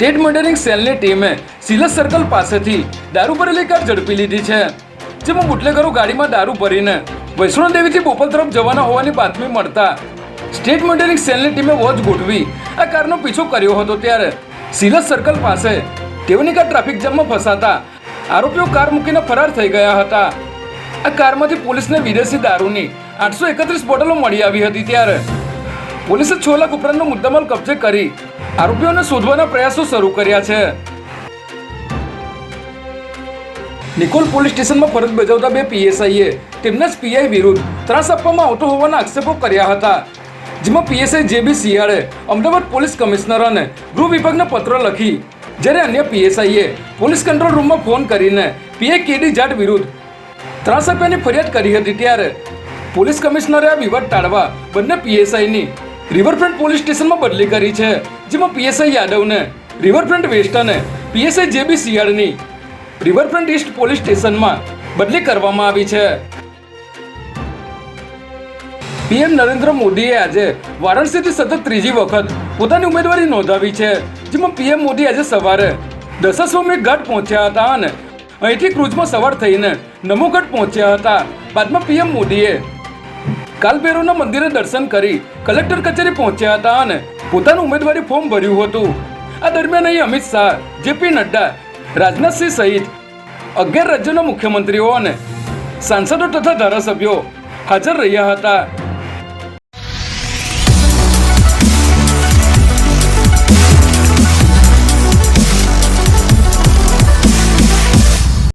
State monitoring સેલની ટીમે સિલસ circle પાસેથી દારૂ ભરેલી કાર ઝડપી લીધી છે, જેમાં બુટલેગરો ગાડીમાં દારૂ ભરીને વૈષ્ણોદેવીથી બોપલ તરફ જવાના હોવાની બાતમી મળતા સ્ટેટ મોનિટરિંગ સેલની ટીમે વોચ ગોઠવી આ કારનો પીછો કર્યો હતો ત્યારે સિલસ સર્કલ પાસે તેઓની કાર ટ્રાફિક જામમાં ફસાતા આરોપીઓ કાર મૂકીને ફરાર થઈ ગયા હતા. આ કારમાંથી પોલીસને વિદેશી દારૂની આઠસો એકત્રીસ બોટલો મળી આવી હતી ત્યારે પોલીસે છ લાખ ઉપરાંતનો મુદ્દામાલ કબજે કરી આરોપીઓને શોધવાના પ્રયાસો શરૂ કર્યા છે. નિકોલ પોલીસ સ્ટેશનમાં ફરજ બજાવતા બે પીએસઆઈએ તેમના જ પીઆઈ વિરુદ્ધ ત્રાસ આપવામાં આવતો હોવાના આક્ષેપો કર્યા હતા, જેમાં પીએસઆઈ જે બી શિયાળે અમદાવાદ પોલીસ કમિશનર અને ગૃહ વિભાગને પત્ર લખી જ્યારે અન્ય પીએસઆઈએ પોલીસ કંટ્રોલ રૂમમાં ફોન કરીને પીઆઈ કેડી જાટ વિરુદ્ધ ત્રાસ આપ્યાની ફરિયાદ કરી હતી ત્યારે પોલીસ કમિશનરે આ વિવાદ ટાળવા બંને પીએસઆઈની રિવરફ્રન્ટ પોલીસ સ્ટેશનમાં બદલી કરી છે, જેમાં પીએસઆઈ યાદવને રિવરફ્રન્ટ વેસ્ટ અને પીએસઆઈ જેબી શિયાળની રિવરફ્રન્ટ ઈસ્ટ પોલીસ સ્ટેશનમાં બદલી કરવામાં આવી છે. પીએમ નરેન્દ્ર મોદીએ આજે વારાણસીથી સતત ત્રીજી વખત પોતાની ઉમેદવારી નોંધાવી છે, જેમાં પીએમ મોદી આજે સવારે દશાશ્વમેઘ ઘાટ પહોંચ્યા હતા અને અહીંથી ક્રુઝમાં સવાર થઈને નમોગઢ પહોંચ્યા હતા. બાદમાં પીએમ મોદીએ કાલભૈરવના મંદિરે દર્શન કરી કલેક્ટર કચેરી પહોંચ્યા હતા અને પોતાનું ઉમેદવારી ફોર્મ ભર્યું હતું. આ દરમિયાન અહીં અમિત શાહ, જેપી નડ્ડા રાજનાથસિંહ સહિત અગિયાર રાજ્યોના મુખ્યમંત્રીઓ અને સાંસદો તથા ધારાસભ્યો હાજર રહ્યા હતા.